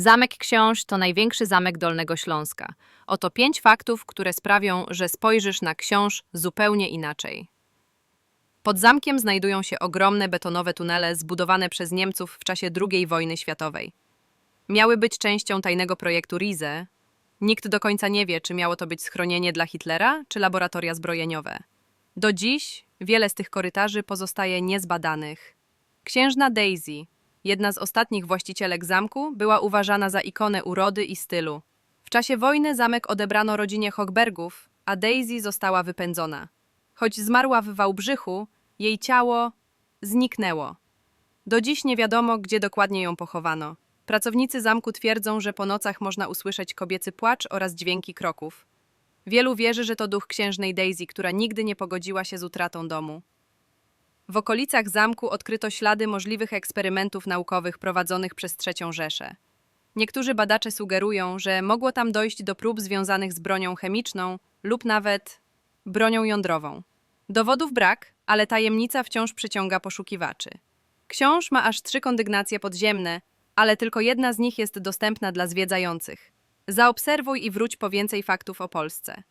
Zamek Książ to największy zamek Dolnego Śląska. Oto pięć faktów, które sprawią, że spojrzysz na Książ zupełnie inaczej. Pod zamkiem znajdują się ogromne betonowe tunele zbudowane przez Niemców w czasie II wojny światowej. Miały być częścią tajnego projektu Rize. Nikt do końca nie wie, czy miało to być schronienie dla Hitlera, czy laboratoria zbrojeniowe. Do dziś wiele z tych korytarzy pozostaje niezbadanych. Księżna Daisy, jedna z ostatnich właścicielek zamku, była uważana za ikonę urody i stylu. W czasie wojny zamek odebrano rodzinie Hochbergów, a Daisy została wypędzona. Choć zmarła w Wałbrzychu, jej ciało zniknęło. Do dziś nie wiadomo, gdzie dokładnie ją pochowano. Pracownicy zamku twierdzą, że po nocach można usłyszeć kobiecy płacz oraz dźwięki kroków. Wielu wierzy, że to duch księżnej Daisy, która nigdy nie pogodziła się z utratą domu. W okolicach zamku odkryto ślady możliwych eksperymentów naukowych prowadzonych przez III Rzeszę. Niektórzy badacze sugerują, że mogło tam dojść do prób związanych z bronią chemiczną lub nawet bronią jądrową. Dowodów brak, ale tajemnica wciąż przyciąga poszukiwaczy. Książ ma aż trzy kondygnacje podziemne, ale tylko jedna z nich jest dostępna dla zwiedzających. Zaobserwuj i wróć po więcej faktów o Polsce.